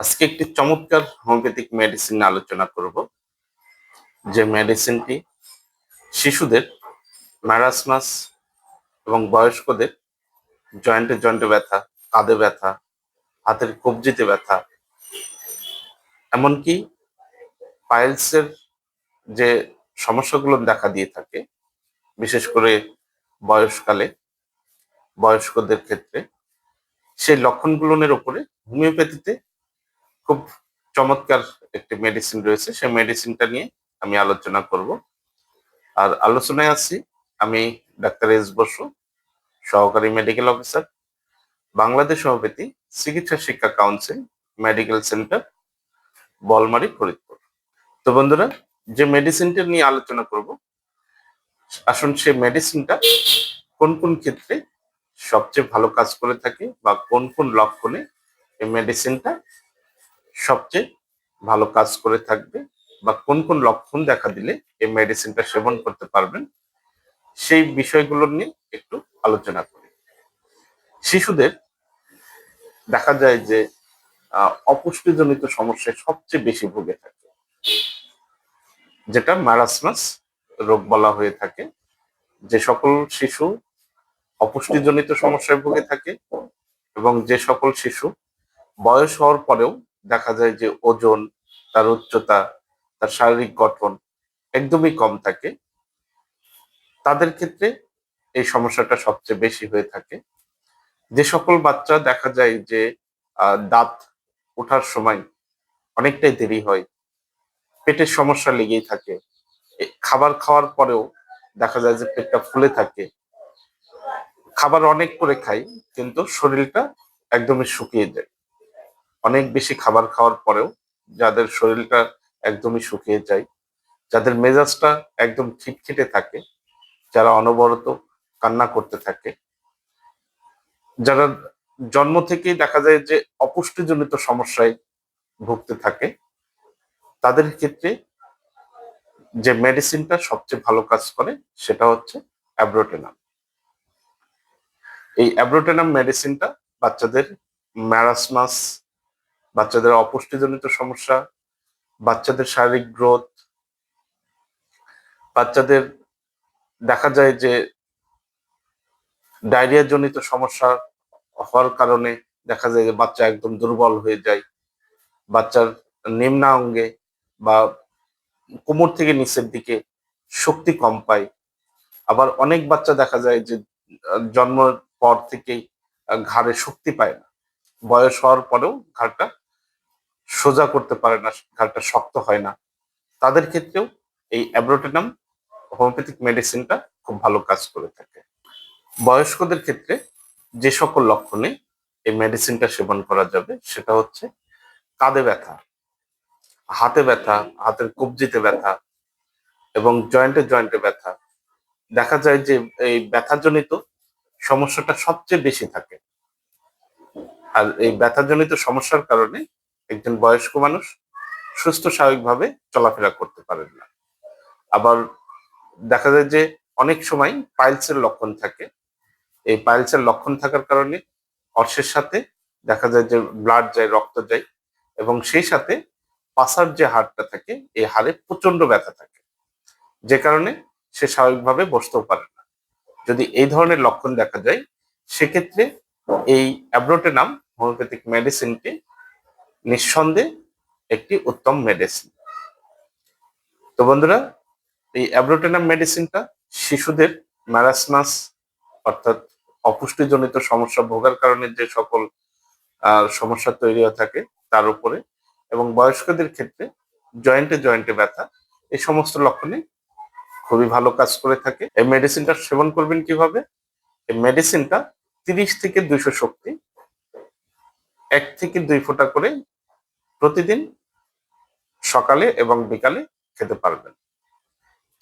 আজকে একটি চমৎকার হোমিওপ্যাথিক মেডিসিন আলোচনা করব, যে মেডিসিনটি শিশুদের ম্যারাসমাস এবং বয়স্কদের জয়েন্টে জয়েন্টে ব্যথা, কাঁধে ব্যথা, হাতের কবজিতে ব্যথা, এমনকি পাইলসের যে সমস্যাগুলো দেখা দিয়ে থাকে, বিশেষ করে বয়সকালে, বয়স্কদের ক্ষেত্রে, সেই লক্ষণগুলোর ওপরে হোমিওপ্যাথিতে খুব চমৎকার একটি মেডিসিন রয়েছে। সেই মেডিসিনটা নিয়ে আমি আলোচনা করব। আর আলোচনায় আছি আমি ডাক্তার এস বসু, সহকারী মেডিকেল অফিসার বাংলাদেশ সভাপতি চিকিৎসা শিক্ষা council medical centre Balmari, Faridpur. তো বন্ধুরা, যে মেডিসিনটা নিয়ে আলোচনা করব, আসুন সেই মেডিসিনটা কোন কোন ক্ষেত্রে সবচেয়ে ভালো কাজ করে থাকে বা কোন কোন লক্ষণে এই মেডিসিনটা সবচেয়ে ভালো কাজ করে থাকবে বা কোন কোন লক্ষণ দেখা দিলে এই মেডিসিনটা সেবন করতে পারবেন, সেই বিষয়গুলো নিয়ে একটু আলোচনা করি। শিশুদের দেখা যায় যে অপুষ্টিজনিত সমস্যায় সবচেয়ে বেশি ভুগে থাকে। যেটা ম্যারাসমাস রোগ বলা হয়ে থাকে। যে সকল শিশু অপুষ্টিজনিত সমস্যায় ভুগে থাকে এবং যে সকল শিশু বয়স হওয়ার পরেও দেখা যায় যে ওজন, তার উচ্চতা, তার শারীরিক গঠন একদমই কম থাকে। তাদের ক্ষেত্রে এই সমস্যাটা সবচেয়ে বেশি হয়ে থাকে। যে সকল বাচ্চা দেখা যায় যে দাঁত ওঠার সময় অনেকটাই দেরি হয়, পেটের সমস্যা লেগেই থাকে। খাবার খাওয়ার পরেও দেখা যায় যে পেটটা ফুলে থাকে। খাবার অনেক করে খাই, কিন্তু শরীরটা একদমই শুকিয়ে যায়। অনেক বেশি খাবার খাওয়ার পরেও যাদের শরীরটা একদমই শুকিয়ে যায়, যাদের মেজাজটা একদম খিটখিটে থাকে, যারা অনবরত কান্না করতে থাকে, যারা জন্ম থেকেই দেখা যায় যে অপুষ্টিজনিত সমস্যায় ভুগতে থাকে, তাদের ক্ষেত্রে যে মেডিসিনটা সবচেয়ে ভালো কাজ করে সেটা হচ্ছে অ্যাব্রোটেনাম। এই অ্যাব্রোটেনাম মেডিসিনটা বাচ্চাদের ম্যারাসমাস বাচ্চাদের অপুষ্টিজনিত সমস্যা, বাচ্চাদের শারীরিক গ্রোথ, বাচ্চাদের দেখা যায় যে ডায়রিয়া জনিত সমস্যা হওয়ার কারণে দেখা যায় যে বাচ্চা একদম দুর্বল হয়ে যায়। বাচ্চার নিম্নাঙ্গে বা কোমর থেকে নিচের দিকে শক্তি কম পায়। আবার অনেক বাচ্চা দেখা যায় যে, জন্মের পর থেকেই ঘাড়ে শক্তি পায় না। বয়স হওয়ার পরেও ঘাড়টা সোজা করতে পারে না ঘাড়টা শক্ত হয় না। তাদের ক্ষেত্রেও এই অ্যাব্রোটেনাম হোমিওপ্যাথিক মেডিসিনটা খুব ভালো কাজ করে থাকে। বয়স্কদের ক্ষেত্রে যে সকল লক্ষণে এই মেডিসিনটা সেবন করা যাবে, সেটা হচ্ছে কাঁধে ব্যথা, হাতে ব্যথা, হাতের কবজিতে ব্যথা এবং জয়েন্টে জয়েন্টে ব্যথা। দেখা যায় যে এই ব্যথাজনিত সমস্যাটা সবচেয়ে বেশি থাকে। আর এই ব্যথাজনিত সমস্যার কারণে একজন বয়স্ক মানুষ সুস্থ স্বাভাবিকভাবে চলাফেরা করতে পারেন না। আবার দেখা যায় যে অনেক সময় পাইলসের লক্ষণ থাকে। এই পাইলসের লক্ষণ থাকার কারণে অর্শের সাথে দেখা যায় যে ব্লাড যায়, রক্ত যায় এবং সেই সাথে পাশার যে হাড়টা থাকে, এই হাড়ে প্রচণ্ড ব্যথা থাকে। যে কারণে সে স্বাভাবিকভাবে বসতেও পারে না। যদি এই ধরনের লক্ষণ দেখা যায়, সেক্ষেত্রে এই অ্যাব্রোটেনাম হোমিওপ্যাথিক মেডিসিনটি নিঃসন্দেহে একটি উত্তম মেডিসিন তো বন্ধুরা, এই অ্যাব্রোটেনাম মেডিসিনটা শিশুদের ম্যারাসমাস অর্থাৎ অপুষ্টিজনিত সমস্যা ভোগার কারণে যে সকল সমস্যা তৈরি হয়ে থাকে, তার উপরে এবং বয়স্কদের ক্ষেত্রে জয়েন্টে জয়েন্টে ব্যথা, এই সমস্ত লক্ষণে খুবই ভালো কাজ করে থাকে। এই মেডিসিনটা সেবন করবেন কীভাবে? এই মেডিসিনটা তিরিশ থেকে দুইশো শক্তি, এক থেকে দুই ফোঁটা করে প্রতিদিন সকালে এবং বিকালে খেতে পারবেন।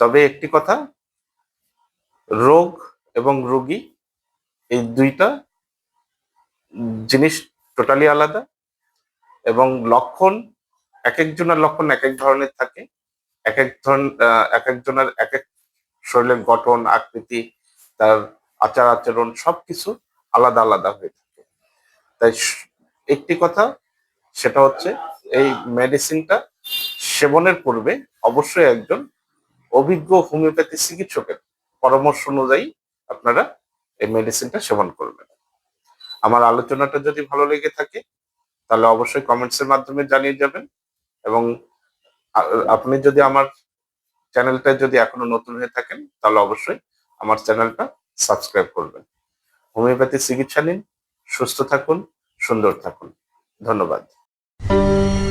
তবে একটি কথা রোগ এবং রোগী এই দুইটা জিনিস টোটালি আলাদা এবং লক্ষণ এক একজনের লক্ষণ এক এক ধরনের থাকে। এক এক ধরন আহ, এক একজনের এক এক শরীরের গঠন আকৃতি তার আচার আচরণ সবকিছু আলাদা আলাদা হয়ে থাকে। তাই একটি কথা সেটা হচ্ছে এই মেডিসিনটা সেবনের পূর্বে অবশ্যই একজন অভিজ্ঞ হোমিওপ্যাথি চিকিৎসকের পরামর্শ অনুযায়ী আপনারা এই মেডিসিনটা সেবন করবেন। আমার আলোচনাটা যদি ভালো লেগে থাকে, তাহলে অবশ্যই কমেন্টস এর মাধ্যমে জানিয়ে যাবেন এবং আপনি যদি আমার চ্যানেলটা যদি এখনও নতুন হয়ে থাকেন, তাহলে অবশ্যই আমার চ্যানেলটা সাবস্ক্রাইব করবেন। হোমিওপ্যাথি চিকিৎসা নিন, সুস্থ থাকুন, সুন্দর থাকুন। ধন্যবাদ। Música